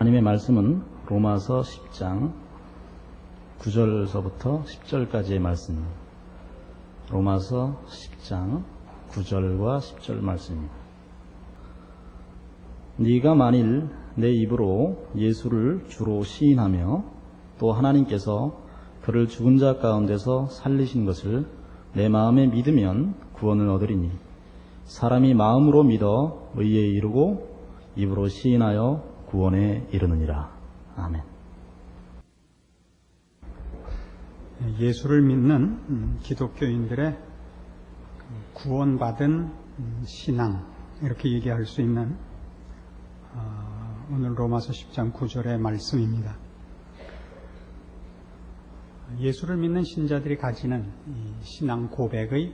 하나님의 말씀은 로마서 10장 9절서부터 10절까지의 말씀입니다. 로마서 10장 9절과 10절 말씀입니다. 네가 만일 내 입으로 예수를 주로 시인하며 또 하나님께서 그를 죽은 자 가운데서 살리신 것을 내 마음에 믿으면 구원을 얻으리니 사람이 마음으로 믿어 의에 이르고 입으로 시인하여 구원에 이르느니라. 아멘. 예수를 믿는 음, 기독교인들의 구원받은 음, 신앙 이렇게 얘기할 수 있는 어, 오늘 로마서 10장 9절의 말씀입니다. 예수를 믿는 신자들이 가지는 신앙 고백의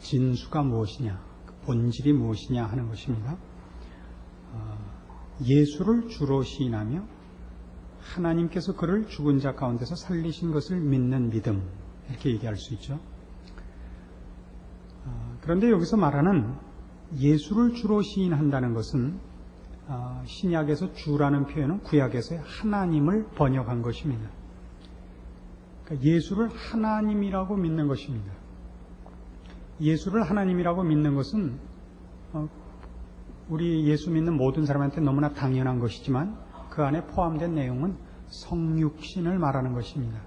진수가 무엇이냐, 그 본질이 무엇이냐 하는 것입니다. 어, 예수를 주로 시인하며 하나님께서 그를 죽은 자 가운데서 살리신 것을 믿는 믿음 이렇게 얘기할 수 있죠. 어, 그런데 여기서 말하는 예수를 주로 시인한다는 것은 어, 신약에서 주라는 표현은 구약에서의 하나님을 번역한 것입니다. 그러니까 예수를 하나님이라고 믿는 것입니다. 예수를 하나님이라고 믿는 것은 어, 우리 예수 믿는 모든 사람한테 너무나 당연한 것이지만 그 안에 포함된 내용은 성육신을 말하는 것입니다.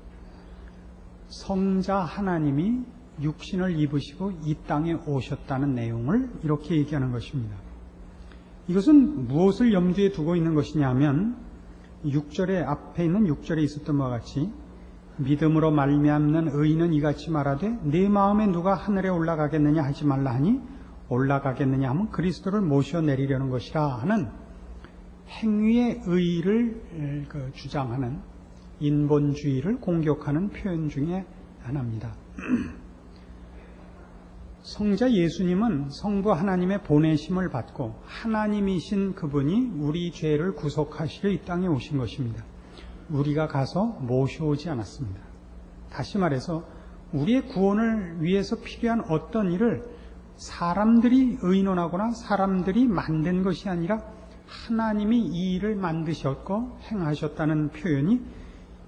성자 하나님이 육신을 입으시고 이 땅에 오셨다는 내용을 이렇게 얘기하는 것입니다. 이것은 무엇을 염두에 두고 있는 것이냐 하면 6절에 앞에 있는 6절에 있었던 바와 같이 믿음으로 말미암는 의인은 이같이 말하되 내 마음에 누가 하늘에 올라가겠느냐 하지 말라 하니 올라가겠느냐 하면 그리스도를 모셔 내리려는 것이라 하는 행위의 의의를 그 주장하는 인본주의를 공격하는 표현 중에 하나입니다. 성자 예수님은 성부 하나님의 보내심을 받고 하나님이신 그분이 우리 죄를 구속하시려 이 땅에 오신 것입니다. 우리가 가서 모셔오지 않았습니다. 다시 말해서 우리의 구원을 위해서 필요한 어떤 일을 사람들이 의논하거나 사람들이 만든 것이 아니라 하나님이 이 일을 만드셨고 행하셨다는 표현이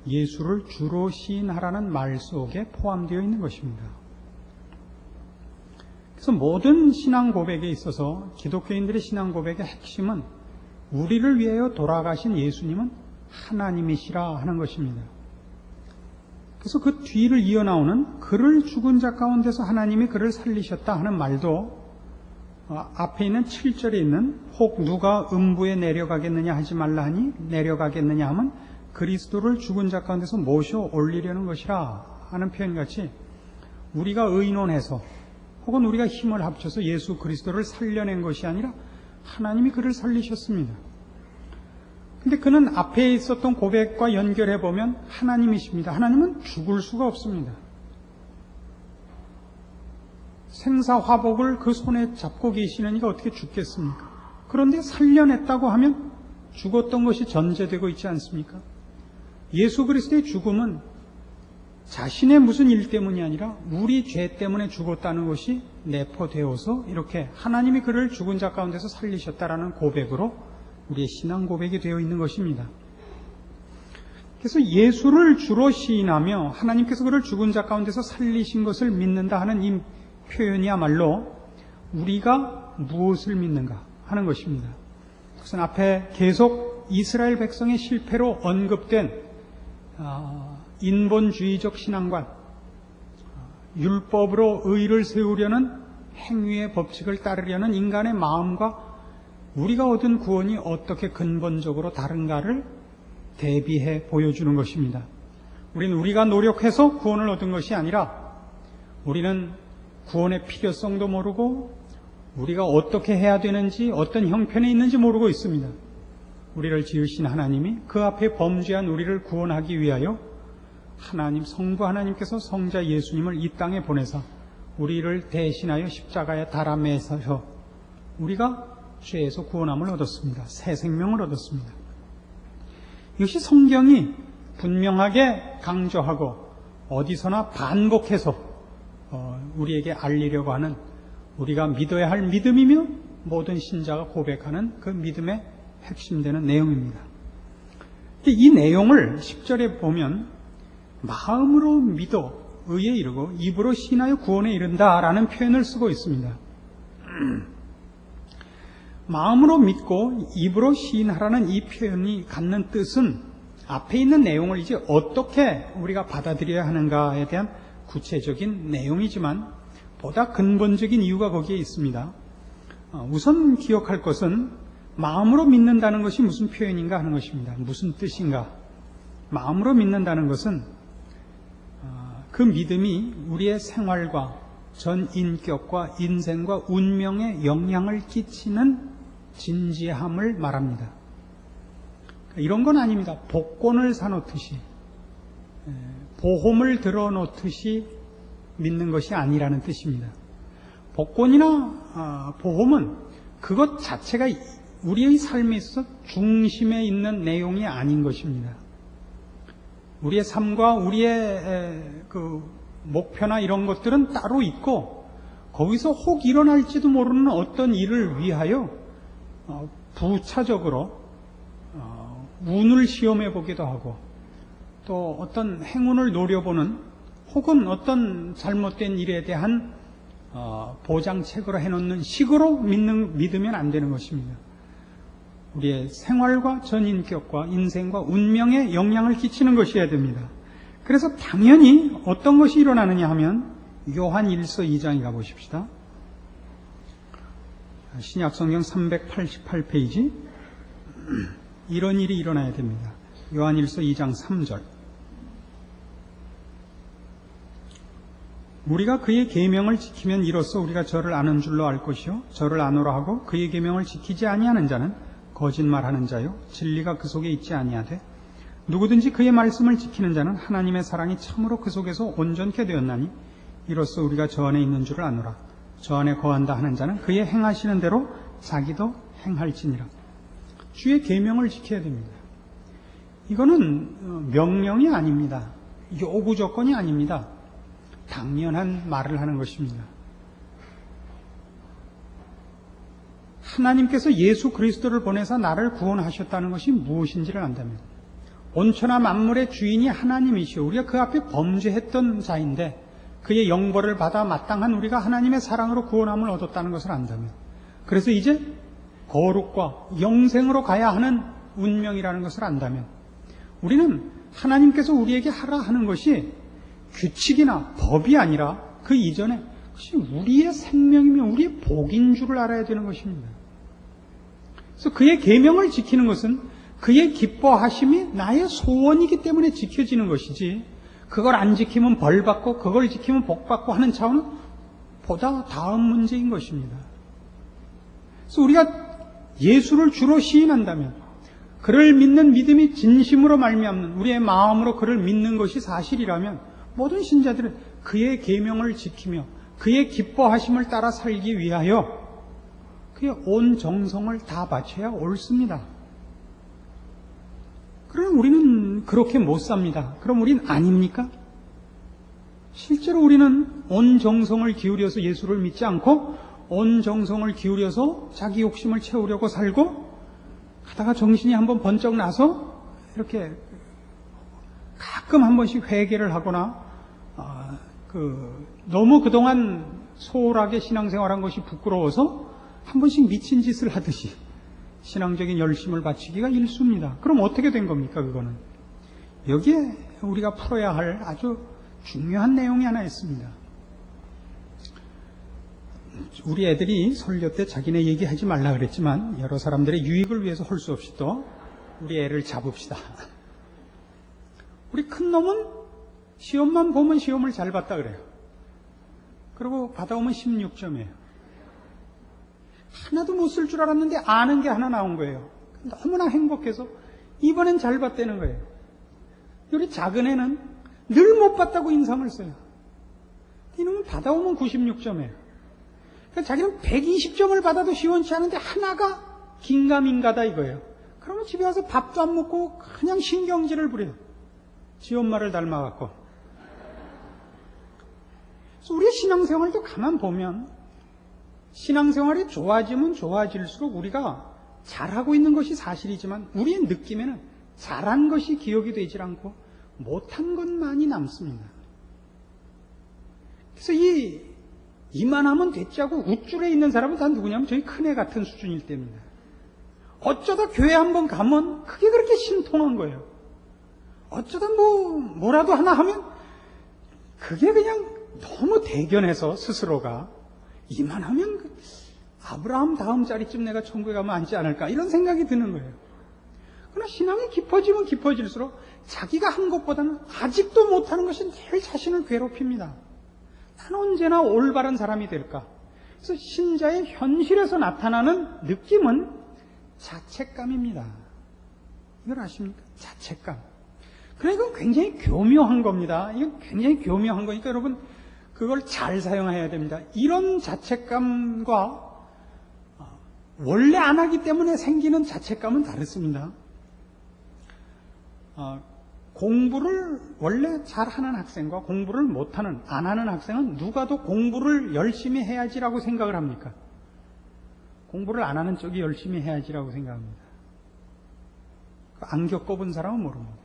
예수를 주로 시인하라는 말 속에 포함되어 있는 것입니다. 그래서 모든 신앙 고백에 있어서 기독교인들의 신앙 고백의 핵심은 우리를 위하여 돌아가신 예수님은 하나님이시라 하는 것입니다. 그래서 그 뒤를 이어나오는 그를 죽은 자 가운데서 하나님이 그를 살리셨다 하는 말도 어, 앞에 있는 7절에 있는 혹 누가 음부에 내려가겠느냐 하지 말라 하니 내려가겠느냐 하면 그리스도를 죽은 자 가운데서 모셔 올리려는 것이라 하는 표현같이 우리가 의논해서 혹은 우리가 힘을 합쳐서 예수 그리스도를 살려낸 것이 아니라 하나님이 그를 살리셨습니다. 근데 그는 앞에 있었던 고백과 연결해 보면 하나님이십니다. 하나님은 죽을 수가 없습니다. 생사 화복을 그 손에 잡고 계시는 이가 어떻게 죽겠습니까? 그런데 살려냈다고 하면 죽었던 것이 전제되고 있지 않습니까? 예수 그리스도의 죽음은 자신의 무슨 일 때문이 아니라 우리 죄 때문에 죽었다는 것이 내포되어서 이렇게 하나님이 그를 죽은 자 가운데서 살리셨다라는 고백으로 우리의 신앙 고백이 되어 있는 것입니다. 그래서 예수를 주로 시인하며 하나님께서 그를 죽은 자 가운데서 살리신 것을 믿는다 하는 이 표현이야말로 우리가 무엇을 믿는가 하는 것입니다. 그것은 앞에 계속 이스라엘 백성의 실패로 언급된 아, 인본주의적 신앙관, 율법으로 의를 세우려는 행위의 법칙을 따르려는 인간의 마음과 우리가 얻은 구원이 어떻게 근본적으로 다른가를 대비해 보여주는 것입니다. 우리는 우리가 노력해서 구원을 얻은 것이 아니라 우리는 구원의 필요성도 모르고 우리가 어떻게 해야 되는지 어떤 형편에 있는지 모르고 있습니다. 우리를 지으신 하나님이 그 앞에 범죄한 우리를 구원하기 위하여 하나님 성부 하나님께서 성자 예수님을 이 땅에 보내서 우리를 대신하여 십자가에 달아 매서서 우리가 죄에서 구원함을 얻었습니다. 새 생명을 얻었습니다. 이것이 성경이 분명하게 강조하고 어디서나 반복해서 어, 우리에게 알리려고 하는 우리가 믿어야 할 믿음이며 모든 신자가 고백하는 그 믿음의 핵심되는 내용입니다. 이 내용을 10절에 보면 마음으로 믿어 의에 이르고 입으로 신하여 구원에 이른다라는 표현을 쓰고 있습니다. 마음으로 믿고 입으로 시인하라는 이 표현이 갖는 뜻은 앞에 있는 내용을 이제 어떻게 우리가 받아들여야 하는가에 대한 구체적인 내용이지만 보다 근본적인 이유가 거기에 있습니다. 어, 우선 기억할 것은 마음으로 믿는다는 것이 무슨 표현인가 하는 것입니다. 무슨 뜻인가? 마음으로 믿는다는 것은 어, 그 믿음이 우리의 생활과 전 인격과 인생과 운명에 영향을 끼치는 진지함을 말합니다. 이런 건 아닙니다. 복권을 사놓듯이, 에, 보험을 들어놓듯이 믿는 것이 아니라는 뜻입니다. 복권이나 아, 보험은 그것 자체가 우리의 삶에 있어서 중심에 있는 내용이 아닌 것입니다. 우리의 삶과 우리의 에, 그 목표나 이런 것들은 따로 있고 거기서 혹 일어날지도 모르는 어떤 일을 위하여 어, 부차적으로 어, 운을 시험해 보기도 하고 또 어떤 행운을 노려보는 혹은 어떤 잘못된 일에 대한 어, 보장책으로 해놓는 식으로 믿는, 믿으면 안 되는 것입니다. 우리의 생활과 전인격과 인생과 운명에 영향을 끼치는 것이어야 됩니다. 그래서 당연히 어떤 것이 일어나느냐 하면 요한 1서 2장에 가보십시다. 신약 성경 388페이지. 이런 일이 일어나야 됩니다. 요한 1서 2장 3절. 우리가 그의 계명을 지키면 이로써 우리가 저를 아는 줄로 알 것이요. 저를 아노라 하고 그의 계명을 지키지 아니하는 자는 거짓말하는 자요. 진리가 그 속에 있지 아니하되 누구든지 그의 말씀을 지키는 자는 하나님의 사랑이 참으로 그 속에서 온전케 되었나니 이로써 우리가 저 안에 있는 줄을 아노라 저 안에 거한다 하는 자는 그의 행하시는 대로 자기도 행할지니라 주의 계명을 지켜야 됩니다. 이거는 어, 명령이 아닙니다. 요구 조건이 아닙니다. 당연한 말을 하는 것입니다. 하나님께서 예수 그리스도를 보내서 나를 구원하셨다는 것이 무엇인지를 안다면 온천하 만물의 주인이 하나님이시오. 우리가 그 앞에 범죄했던 자인데 그의 영벌을 받아 마땅한 우리가 하나님의 사랑으로 구원함을 얻었다는 것을 안다면 그래서 이제 거룩과 영생으로 가야 하는 운명이라는 것을 안다면 우리는 하나님께서 우리에게 하라 하는 것이 규칙이나 법이 아니라 그 이전에 그것이 우리의 생명이며 우리의 복인 줄을 알아야 되는 것입니다. 그래서 그의 계명을 지키는 것은 그의 기뻐하심이 나의 소원이기 때문에 지켜지는 것이지 그걸 안 지키면 벌 받고 그걸 지키면 복 받고 하는 차원은 보다 다음 문제인 것입니다. 그래서 우리가 예수를 주로 시인한다면 그를 믿는 믿음이 진심으로 말미암는 우리의 마음으로 그를 믿는 것이 사실이라면 모든 신자들은 그의 계명을 지키며 그의 기뻐하심을 따라 살기 위하여 그의 온 정성을 다 바쳐야 옳습니다. 그럼 우리는 그렇게 못 삽니다. 그럼 우리는 아닙니까? 실제로 우리는 온 정성을 기울여서 예수를 믿지 않고 온 정성을 기울여서 자기 욕심을 채우려고 살고 가다가 정신이 한번 번쩍 나서 이렇게 가끔 한 번씩 회개를 하거나 아, 그 너무 그동안 소홀하게 신앙생활한 것이 부끄러워서 한 번씩 미친 짓을 하듯이 신앙적인 열심을 바치기가 일수입니다. 그럼 어떻게 된 겁니까, 그거는? 여기에 우리가 풀어야 할 아주 중요한 내용이 하나 있습니다. 우리 애들이 설교 때 자기네 얘기하지 말라 그랬지만 여러 사람들의 유익을 위해서 할 수 없이 또 우리 애를 잡읍시다. 우리 큰 놈은 시험만 보면 시험을 잘 봤다 그래요. 그리고 받아오면 16점이에요. 하나도 못 쓸 줄 알았는데 아는 게 하나 나온 거예요. 너무나 행복해서 이번엔 잘 봤다는 거예요. 우리 작은 애는 늘 못 봤다고 인상을 써요. 이놈은 받아오면 96점이에요. 그러니까 자기는 120점을 받아도 시원치 않은데 하나가 긴가민가다 이거예요. 그러면 집에 와서 밥도 안 먹고 그냥 신경질을 부려요. 지 엄마를 닮아갖고. 우리의 신앙생활도 가만 보면 신앙생활이 좋아지면 좋아질수록 우리가 잘하고 있는 것이 사실이지만 우리의 느낌에는 잘한 것이 기억이 되질 않고 못한 것만이 남습니다. 그래서 이 이만하면 됐지 하고 우쭐에 있는 사람은 다 누구냐면 저희 큰애 같은 수준일 때입니다. 어쩌다 교회 한번 가면 그게 그렇게 신통한 거예요. 어쩌다 뭐 뭐라도 하나 하면 그게 그냥 너무 대견해서 스스로가 이만하면 그 아브라함 다음 자리쯤 내가 천국에 가면 앉지 않을까 이런 생각이 드는 거예요. 그러나 신앙이 깊어지면 깊어질수록 자기가 한 것보다는 아직도 못하는 것이 늘 자신을 괴롭힙니다. 나는 언제나 올바른 사람이 될까? 그래서 신자의 현실에서 나타나는 느낌은 자책감입니다. 이걸 아십니까? 자책감. 그러니까 굉장히 교묘한 겁니다. 이건 굉장히 교묘한 거니까 여러분 그걸 잘 사용해야 됩니다. 이런 자책감과 어, 원래 안 하기 때문에 생기는 자책감은 다릅니다. 어, 공부를 원래 잘 하는 학생과 공부를 못하는 안 하는 학생은 누가 더 공부를 열심히 해야지라고 생각을 합니까? 공부를 안 하는 쪽이 열심히 해야지라고 생각합니다. 안 겪어본 사람은 모릅니다.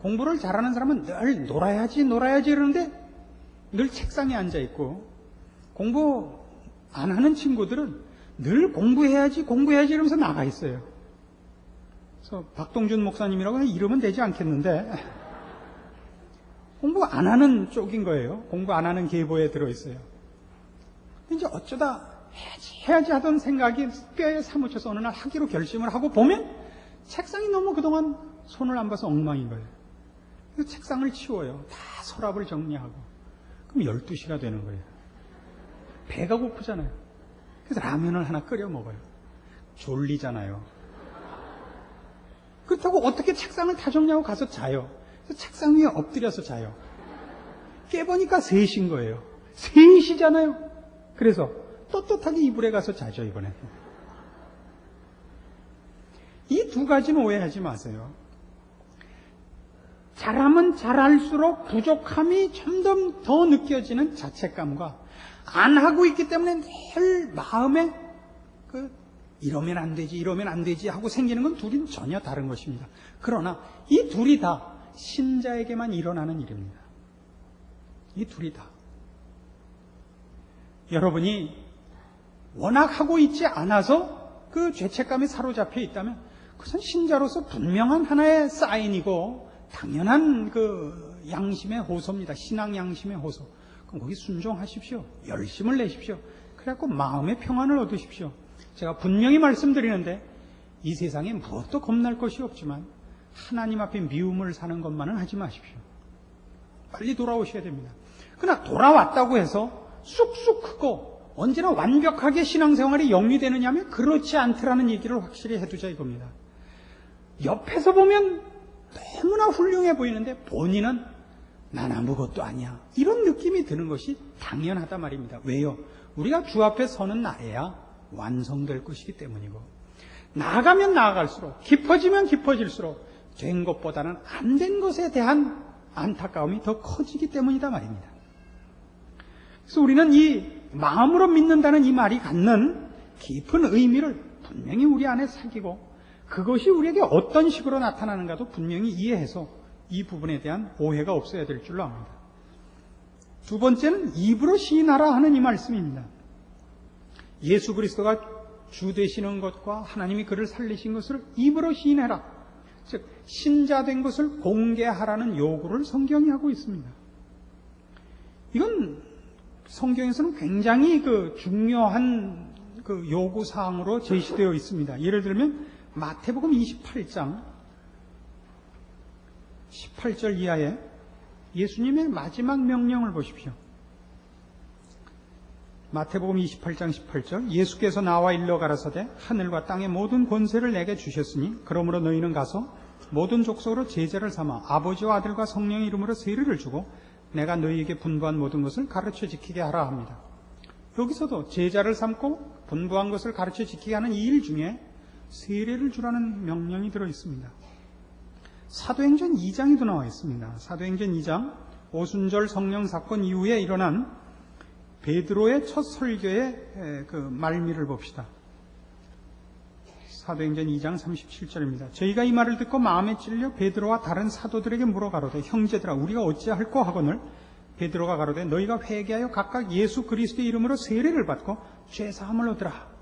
공부를 잘하는 사람은 늘 놀아야지 놀아야지 이러는데 늘 책상에 앉아 있고 공부 안 하는 친구들은 늘 공부해야지 공부해야지 이러면서 나가 있어요. 그래서 박동준 목사님이라고 이러면 되지 않겠는데 공부 안 하는 쪽인 거예요. 공부 안 하는 계보에 들어 있어요. 이제 어쩌다 해야지 해야지 하던 생각이 뼈에 사무쳐서 어느 날 하기로 결심을 하고 보면 책상이 너무 그동안 손을 안 봐서 엉망인 거예요. 책상을 치워요. 다 서랍을 정리하고. 그럼 12시가 되는 거예요. 배가 고프잖아요. 그래서 라면을 하나 끓여 먹어요. 졸리잖아요. 그렇다고 어떻게 책상을 다 정리하고 가서 자요. 책상 위에 엎드려서 자요. 깨보니까 3시인 거예요. 3시잖아요. 그래서 떳떳하게 이불에 가서 자죠, 이번에. 이 두 가지는 오해하지 마세요. 잘하면 잘할수록 부족함이 점점 더 느껴지는 자책감과 안 하고 있기 때문에 늘 마음에 그 이러면 안 되지, 이러면 안 되지 하고 생기는 건 둘은 전혀 다른 것입니다. 그러나 이 둘이 다 신자에게만 일어나는 일입니다. 이 둘이 다. 여러분이 워낙 하고 있지 않아서 그 죄책감에 사로잡혀 있다면 그것은 신자로서 분명한 하나의 사인이고 당연한 그 양심의 호소입니다. 신앙 양심의 호소. 그럼 거기 순종하십시오. 열심을 내십시오. 그래갖고 마음의 평안을 얻으십시오. 제가 분명히 말씀드리는데 이 세상에 무엇도 겁날 것이 없지만 하나님 앞에 미움을 사는 것만은 하지 마십시오. 빨리 돌아오셔야 됩니다. 그러나 돌아왔다고 해서 쑥쑥 크고 언제나 완벽하게 신앙생활이 영위되느냐면 그렇지 않더라는 얘기를 확실히 해두자 이겁니다. 옆에서 보면 너무나 훌륭해 보이는데 본인은 난 아무것도 아니야. 이런 느낌이 드는 것이 당연하다 말입니다. 왜요? 우리가 주 앞에 서는 날에야 완성될 것이기 때문이고 나아가면 나아갈수록 깊어지면 깊어질수록 된 것보다는 안 된 것에 대한 안타까움이 더 커지기 때문이다 말입니다. 그래서 우리는 이 마음으로 믿는다는 이 말이 갖는 깊은 의미를 분명히 우리 안에 새기고 그것이 우리에게 어떤 식으로 나타나는가도 분명히 이해해서 이 부분에 대한 오해가 없어야 될 줄로 압니다. 두 번째는 입으로 시인하라 하는 이 말씀입니다. 예수 그리스도가 주 되시는 것과 하나님이 그를 살리신 것을 입으로 시인해라. 즉 신자된 것을 공개하라는 요구를 성경이 하고 있습니다. 이건 성경에서는 굉장히 그 중요한 그 요구 사항으로 제시되어 있습니다. 예를 들면 마태복음 28장 18절 이하에 예수님의 마지막 명령을 보십시오. 마태복음 28장 18절 예수께서 나와 일러 가라사대 하늘과 땅의 모든 권세를 내게 주셨으니 그러므로 너희는 가서 모든 족속으로 제자를 삼아 아버지와 아들과 성령의 이름으로 세례를 주고 내가 너희에게 분부한 모든 것을 가르쳐 지키게 하라 합니다. 여기서도 제자를 삼고 분부한 것을 가르쳐 지키게 하는 이 일 중에 세례를 주라는 명령이 들어 있습니다. 사도행전 2장에도 나와 있습니다. 사도행전 2장 오순절 성령 사건 이후에 일어난 베드로의 첫 설교의 그 말미를 봅시다. 사도행전 2장 37절입니다. 저희가 이 말을 듣고 마음에 찔려 베드로와 다른 사도들에게 물어 가로되 형제들아 우리가 어찌할꼬 하거늘 베드로가 가로되 너희가 회개하여 각각 예수 그리스도의 이름으로 세례를 받고 죄 사함을 얻으라.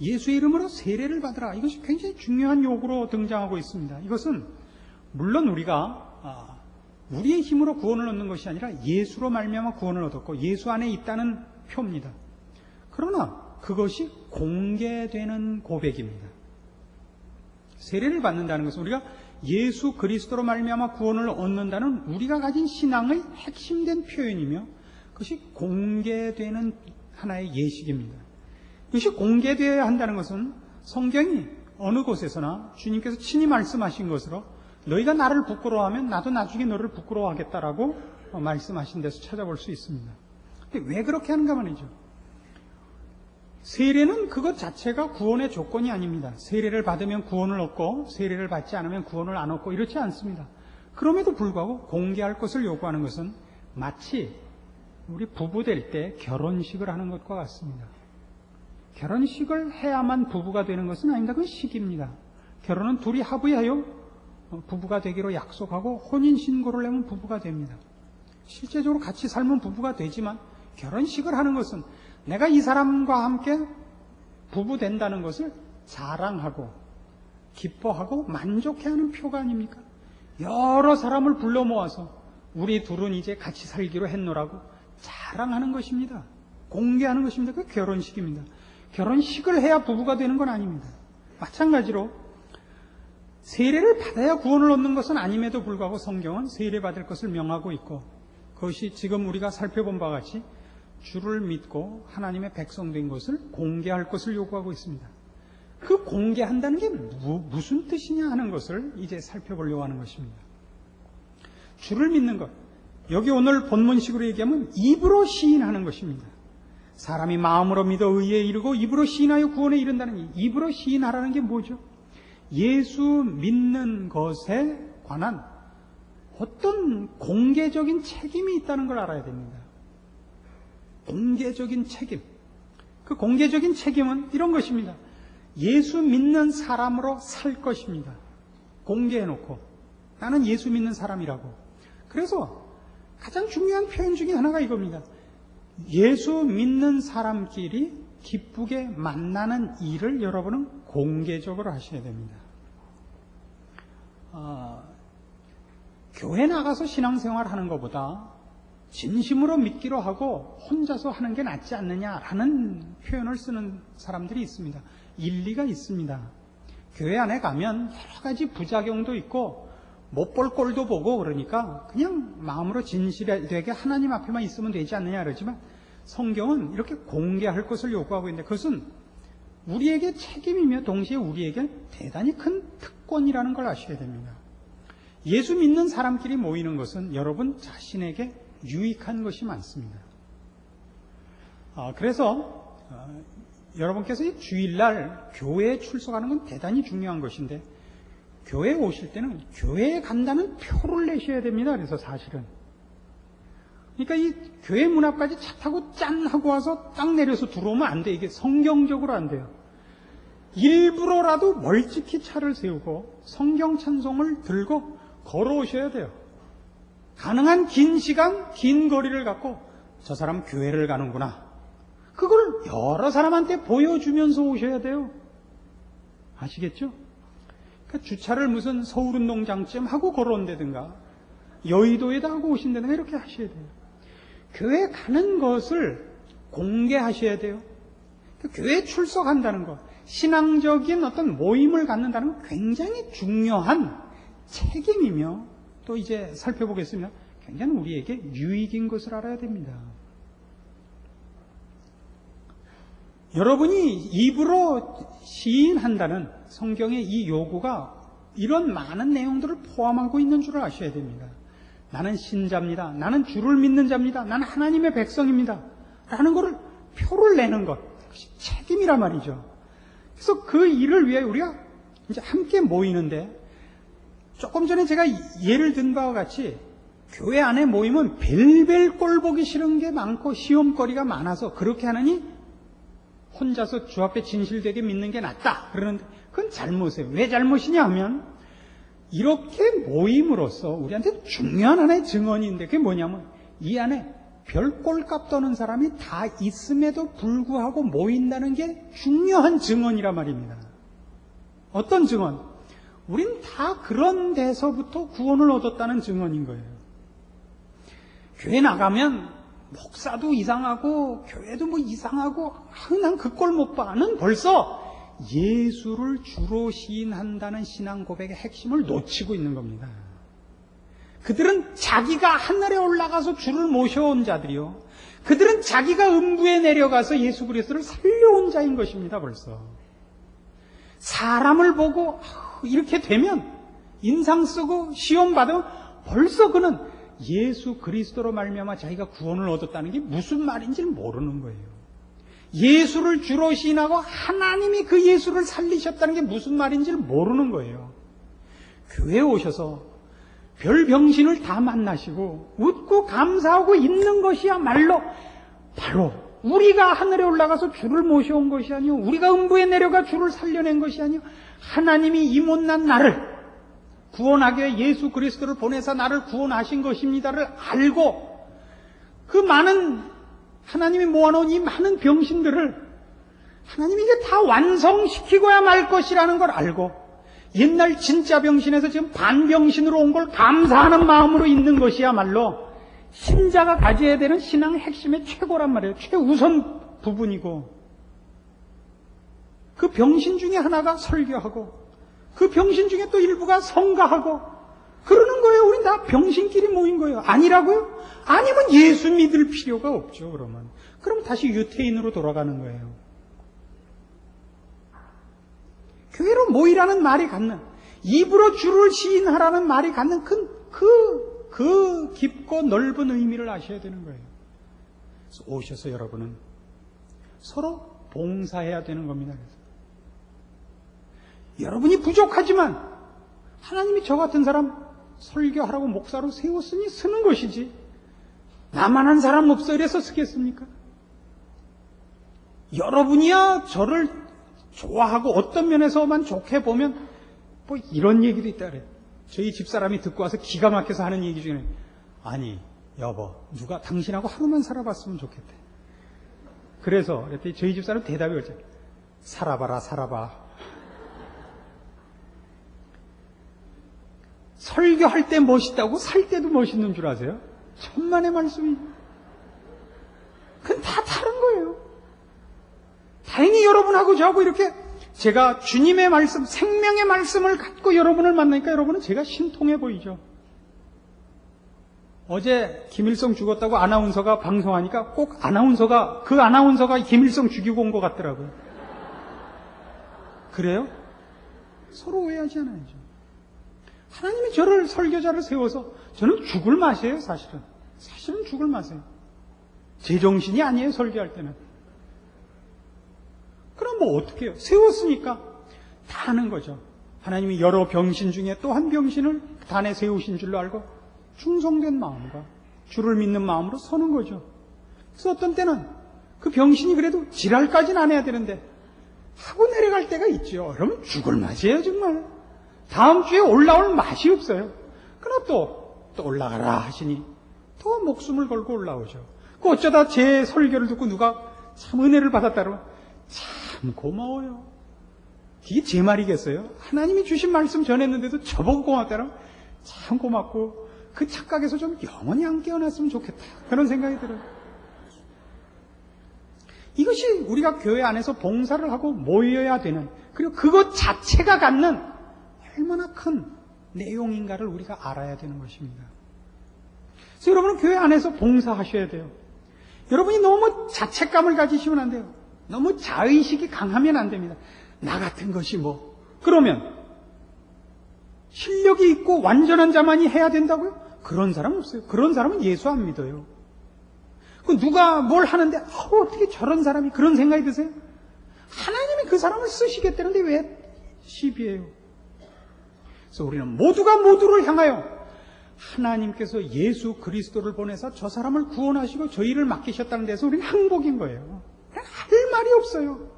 예수의 이름으로 세례를 받으라. 이것이 굉장히 중요한 요구로 등장하고 있습니다. 이것은 물론 우리가 아, 우리의 힘으로 구원을 얻는 것이 아니라 예수로 말미암아 구원을 얻었고 예수 안에 있다는 표입니다. 그러나 그것이 공개되는 고백입니다. 세례를 받는다는 것은 우리가 예수 그리스도로 말미암아 구원을 얻는다는 우리가 가진 신앙의 핵심된 표현이며 그것이 공개되는 하나의 예식입니다. 이것이 공개되어야 한다는 것은 성경이 어느 곳에서나 주님께서 친히 말씀하신 것으로 너희가 나를 부끄러워하면 나도 나중에 너를 부끄러워하겠다라고 말씀하신 데서 찾아볼 수 있습니다. 근데 왜 그렇게 하는가 말이죠. 세례는 그것 자체가 구원의 조건이 아닙니다. 세례를 받으면 구원을 얻고 세례를 받지 않으면 구원을 안 얻고 이렇지 않습니다. 그럼에도 불구하고 공개할 것을 요구하는 것은 마치 우리 부부 될 때 결혼식을 하는 것과 같습니다. 결혼식을 해야만 부부가 되는 것은 아닙니다. 그건 식입니다. 결혼은 둘이 합의하여 부부가 되기로 약속하고 혼인신고를 내면 부부가 됩니다. 실제적으로 같이 살면 부부가 되지만 결혼식을 하는 것은 내가 이 사람과 함께 부부 된다는 것을 자랑하고 기뻐하고 만족해하는 표가 아닙니까? 여러 사람을 불러 모아서 우리 둘은 이제 같이 살기로 했노라고 자랑하는 것입니다. 공개하는 것입니다. 그 결혼식입니다. 결혼식을 해야 부부가 되는 건 아닙니다. 마찬가지로 세례를 받아야 구원을 얻는 것은 아님에도 불구하고 성경은 세례 받을 것을 명하고 있고 그것이 지금 우리가 살펴본 바와 같이 주를 믿고 하나님의 백성 된 것을 공개할 것을 요구하고 있습니다. 그 공개한다는 게 무, 무슨 뜻이냐 하는 것을 이제 살펴보려고 하는 것입니다. 주를 믿는 것. 여기 오늘 본문식으로 얘기하면 입으로 시인하는 것입니다. 사람이 마음으로 믿어 의에 이르고 입으로 시인하여 구원에 이른다는 이 입으로 시인하라는 게 뭐죠? 예수 믿는 것에 관한 어떤 공개적인 책임이 있다는 걸 알아야 됩니다. 공개적인 책임. 그 공개적인 책임은 이런 것입니다. 예수 믿는 사람으로 살 것입니다. 공개해놓고. 나는 예수 믿는 사람이라고. 그래서 가장 중요한 표현 중에 하나가 이겁니다. 예수 믿는 사람끼리 기쁘게 만나는 일을 여러분은 공개적으로 하셔야 됩니다. 어, 교회 나가서 신앙생활 하는 것보다 진심으로 믿기로 하고 혼자서 하는 게 낫지 않느냐라는 표현을 쓰는 사람들이 있습니다. 일리가 있습니다. 교회 안에 가면 여러 가지 부작용도 있고 못 볼 꼴도 보고 그러니까 그냥 마음으로 진실되게 하나님 앞에만 있으면 되지 않느냐 그러지만 성경은 이렇게 공개할 것을 요구하고 있는데 그것은 우리에게 책임이며 동시에 우리에게 대단히 큰 특권이라는 걸 아셔야 됩니다. 예수 믿는 사람끼리 모이는 것은 여러분 자신에게 유익한 것이 많습니다. 어, 그래서 어, 여러분께서 이 주일날 교회에 출석하는 건 대단히 중요한 것인데 교회에 오실 때는 교회에 간다는 표를 내셔야 됩니다. 그래서 사실은 그러니까 이 교회 문 앞까지 차 타고 짠 하고 와서 딱 내려서 들어오면 안 돼. 이게 성경적으로 안 돼요. 일부러라도 멀찍이 차를 세우고 성경 찬송을 들고 걸어오셔야 돼요. 가능한 긴 시간, 긴 거리를 갖고 저 사람 교회를 가는구나. 그걸 여러 사람한테 보여주면서 오셔야 돼요. 아시겠죠? 주차를 무슨 서울 운동장쯤 하고 걸어온다든가 여의도에다 하고 오신다든가 이렇게 하셔야 돼요. 교회 가는 것을 공개하셔야 돼요. 교회 출석한다는 것, 신앙적인 어떤 모임을 갖는다는 건 굉장히 중요한 책임이며 또 이제 살펴보겠습니다. 굉장히 우리에게 유익인 것을 알아야 됩니다. 여러분이 입으로 시인한다는 성경의 이 요구가 이런 많은 내용들을 포함하고 있는 줄을 아셔야 됩니다. 나는 신자입니다. 나는 주를 믿는 자입니다. 나는 하나님의 백성입니다. 라는 것을 표를 내는 것. 그것이 책임이란 말이죠. 그래서 그 일을 위해 우리가 이제 함께 모이는데 조금 전에 제가 예를 든 바와 같이 교회 안에 모이면 벨벨 꼴 보기 싫은 게 많고 시험거리가 많아서 그렇게 하느니 혼자서 주 앞에 진실되게 믿는 게 낫다. 그러는데 그건 잘못이에요. 왜 잘못이냐 하면 이렇게 모임으로써 우리한테 중요한 하나의 증언인데 그게 뭐냐면 이 안에 별 꼴값 떠는 사람이 다 있음에도 불구하고 모인다는 게 중요한 증언이라 말입니다. 어떤 증언? 우린 다 그런 데서부터 구원을 얻었다는 증언인 거예요. 교회 나가면 목사도 이상하고 교회도 뭐 이상하고 난그꼴 못 봐는 벌써 예수를 주로 시인한다는 신앙 고백의 핵심을 놓치고 있는 겁니다. 그들은 자기가 하늘에 올라가서 주를 모셔온 자들이요. 그들은 자기가 음부에 내려가서 예수 그리스도를 살려온 자인 것입니다. 벌써 사람을 보고 이렇게 되면 인상 쓰고 시험 받으면 벌써 그는 예수 그리스도로 말미암아 자기가 구원을 얻었다는 게 무슨 말인지를 모르는 거예요. 예수를 주로 시인하고 하나님이 그 예수를 살리셨다는 게 무슨 말인지를 모르는 거예요. 교회에 오셔서 별 병신을 다 만나시고 웃고 감사하고 있는 것이야말로 바로 우리가 하늘에 올라가서 주를 모셔온 것이 아니요 우리가 음부에 내려가 주를 살려낸 것이 아니요 하나님이 이 못난 나를 구원하기 위해 예수 그리스도를 보내서 나를 구원하신 것입니다를 알고 그 많은 하나님이 모아놓은 이 많은 병신들을 하나님이 이게 다 완성시키고야 말 것이라는 걸 알고 옛날 진짜 병신에서 지금 반병신으로 온 걸 감사하는 마음으로 있는 것이야말로 신자가 가져야 되는 신앙 핵심의 최고란 말이에요. 최우선 부분이고 그 병신 중에 하나가 설교하고 그 병신 중에 또 일부가 성가하고 그러는 거예요. 우린 다 병신끼리 모인 거예요. 아니라고요? 아니면 예수 믿을 필요가 없죠. 그러면 그럼 다시 유태인으로 돌아가는 거예요. 교회로 모이라는 말이 갖는 입으로 주를 시인하라는 말이 갖는 큰 그, 그 깊고 넓은 의미를 아셔야 되는 거예요. 오셔서 여러분은 서로 봉사해야 되는 겁니다. 여러분이 부족하지만 하나님이 저 같은 사람 설교하라고 목사로 세웠으니 쓰는 것이지 나만 한 사람 없어 이래서 쓰겠습니까? 여러분이야 저를 좋아하고 어떤 면에서만 좋게 보면 뭐 이런 얘기도 있다 그래. 저희 집사람이 듣고 와서 기가 막혀서 하는 얘기 중에 아니 여보 누가 당신하고 하루만 살아봤으면 좋겠대. 그래서 그랬더니 저희 집사람 대답이 그랬죠. 살아봐라 살아봐. 설교할 때 멋있다고 살 때도 멋있는 줄 아세요? 천만의 말씀이. 그건 다 다른 거예요. 다행히 여러분하고 저하고 이렇게 제가 주님의 말씀, 생명의 말씀을 갖고 여러분을 만나니까 여러분은 제가 신통해 보이죠. 어제 김일성 죽었다고 아나운서가 방송하니까 꼭 아나운서가, 그 아나운서가 김일성 죽이고 온 것 같더라고요. 그래요? 서로 오해하지 않아야죠. 하나님이 저를 설교자를 세워서 저는 죽을 맛이에요, 사실은. 사실은 죽을 맛이에요. 제정신이 아니에요, 설교할 때는. 그럼 뭐 어떻게 해요? 세웠으니까 다 하는 거죠. 하나님이 여러 병신 중에 또 한 병신을 단에 세우신 줄로 알고 충성된 마음과 주를 믿는 마음으로 서는 거죠. 그래서 어떤 때는 그 병신이 그래도 지랄까지는 안 해야 되는데 하고 내려갈 때가 있죠. 그러면 죽을 맛이에요, 정말. 다음 주에 올라올 맛이 없어요. 그러나 또, 또 올라가라 하시니 또 목숨을 걸고 올라오죠. 그 어쩌다 제 설교를 듣고 누가 참 은혜를 받았다 그러면 참 고마워요. 이게 제 말이겠어요? 하나님이 주신 말씀 전했는데도 저보고 고맙다면 참 고맙고 그 착각에서 좀 영원히 안 깨어났으면 좋겠다. 그런 생각이 들어요. 이것이 우리가 교회 안에서 봉사를 하고 모여야 되는 그리고 그것 자체가 갖는 얼마나 큰 내용인가를 우리가 알아야 되는 것입니다. 그래서 여러분은 교회 안에서 봉사하셔야 돼요. 여러분이 너무 자책감을 가지시면 안 돼요. 너무 자의식이 강하면 안 됩니다. 나 같은 것이 뭐. 그러면 실력이 있고 완전한 자만이 해야 된다고요? 그런 사람 없어요. 그런 사람은 예수 안 믿어요. 그 누가 뭘 하는데 어, 어떻게 저런 사람이 그런 생각이 드세요? 하나님이 그 사람을 쓰시겠다는데 왜 시비해요? 그래서 우리는 모두가 모두를 향하여 하나님께서 예수 그리스도를 보내서 저 사람을 구원하시고 저희를 맡기셨다는 데서 우리는 항복인 거예요. 할 말이 없어요.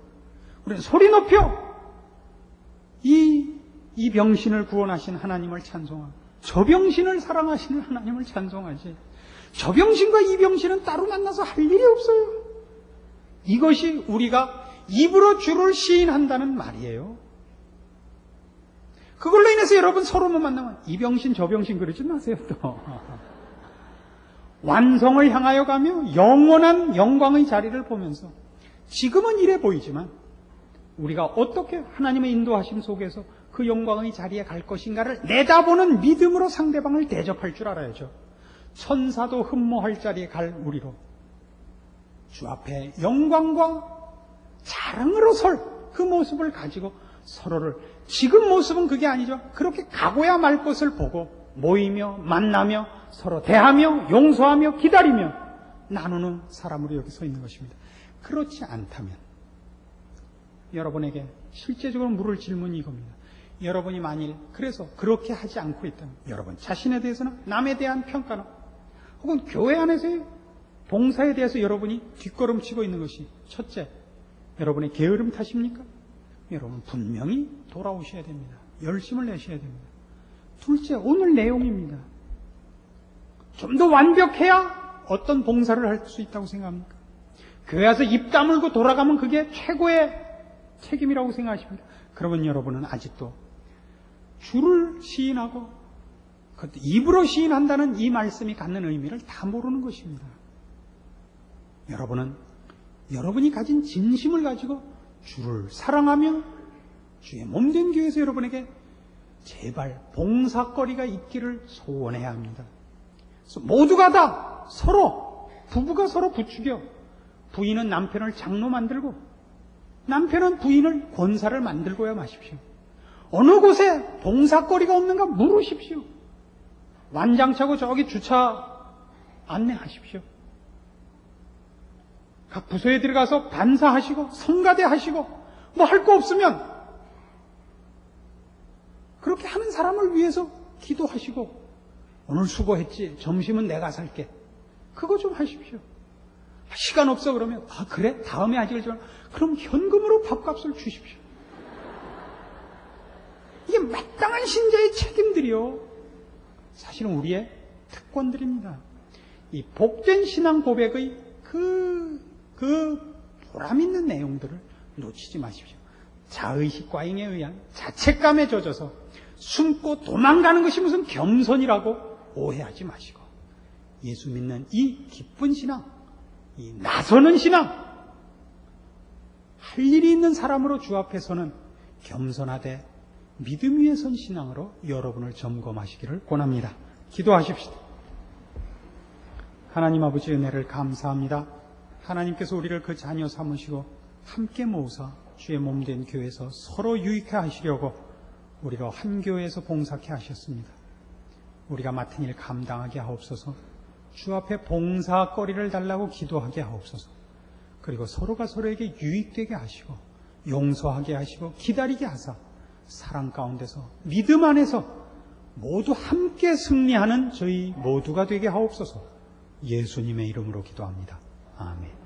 우리는 소리 높여 이, 이 병신을 구원하신 하나님을 찬송하고 저 병신을 사랑하시는 하나님을 찬송하지. 저 병신과 이 병신은 따로 만나서 할 일이 없어요. 이것이 우리가 입으로 주를 시인한다는 말이에요. 그걸로 인해서 여러분 서로만 만나면 이 병신 저 병신 그러지 마세요 또. 완성을 향하여 가며 영원한 영광의 자리를 보면서 지금은 이래 보이지만 우리가 어떻게 하나님의 인도하심 속에서 그 영광의 자리에 갈 것인가를 내다보는 믿음으로 상대방을 대접할 줄 알아야죠. 천사도 흠모할 자리에 갈 우리로 주 앞에 영광과 자랑으로 설 그 모습을 가지고 서로를 지금 모습은 그게 아니죠. 그렇게 가고야 말 것을 보고 모이며 만나며 서로 대하며 용서하며 기다리며 나누는 사람으로 여기 서 있는 것입니다. 그렇지 않다면 여러분에게 실제적으로 물을 질문이 이겁니다. 여러분이 만일 그래서 그렇게 하지 않고 있다면 여러분 자신에 대해서는 남에 대한 평가나 혹은 교회 안에서의 봉사에 대해서 여러분이 뒷걸음치고 있는 것이 첫째 여러분의 게으름 탓입니까? 여러분 분명히 돌아오셔야 됩니다. 열심을 내셔야 됩니다. 둘째 오늘 내용입니다. 좀 더 완벽해야 어떤 봉사를 할 수 있다고 생각합니까? 교회 와서 입 다물고 돌아가면 그게 최고의 책임이라고 생각하십니까? 그러면 여러분은 아직도 주를 시인하고 그 입으로 시인한다는 이 말씀이 갖는 의미를 다 모르는 것입니다. 여러분은 여러분이 가진 진심을 가지고 주를 사랑하며 주의 몸된 교회에서 여러분에게 제발 봉사거리가 있기를 소원해야 합니다. 그래서 모두가 다 서로 부부가 서로 부추겨 부인은 남편을 장로 만들고 남편은 부인을 권사를 만들고야 마십시오. 어느 곳에 봉사거리가 없는가 물으십시오. 완장차고 저기 주차 안내하십시오. 각 부서에 들어가서 반사하시고 성가대 하시고 뭐 할 거 없으면 그렇게 하는 사람을 위해서 기도하시고 오늘 수고했지 점심은 내가 살게 그거 좀 하십시오. 시간 없어 그러면 아 그래 다음에 하지 그러지만 그럼 현금으로 밥값을 주십시오. 이게 마땅한 신자의 책임들이요. 사실은 우리의 특권들입니다. 이 복된 신앙 고백의 그, 그 보람 있는 내용들을 놓치지 마십시오. 자의식 과잉에 의한 자책감에 젖어서 숨고 도망가는 것이 무슨 겸손이라고 오해하지 마시고 예수 믿는 이 기쁜 신앙, 이 나서는 신앙, 할 일이 있는 사람으로 주 앞에서는 겸손하되 믿음 위에 선 신앙으로 여러분을 점검하시기를 권합니다. 기도하십시다. 하나님 아버지 은혜를 감사합니다. 하나님께서 우리를 그 자녀 삼으시고 함께 모으사 주의 몸 된 교회에서 서로 유익해 하시려고 우리로 한 교회에서 봉사케 하셨습니다. 우리가 맡은 일 감당하게 하옵소서. 주 앞에 봉사거리를 달라고 기도하게 하옵소서. 그리고 서로가 서로에게 유익되게 하시고 용서하게 하시고 기다리게 하사 사랑 가운데서 믿음 안에서 모두 함께 승리하는 저희 모두가 되게 하옵소서. 예수님의 이름으로 기도합니다. 아멘.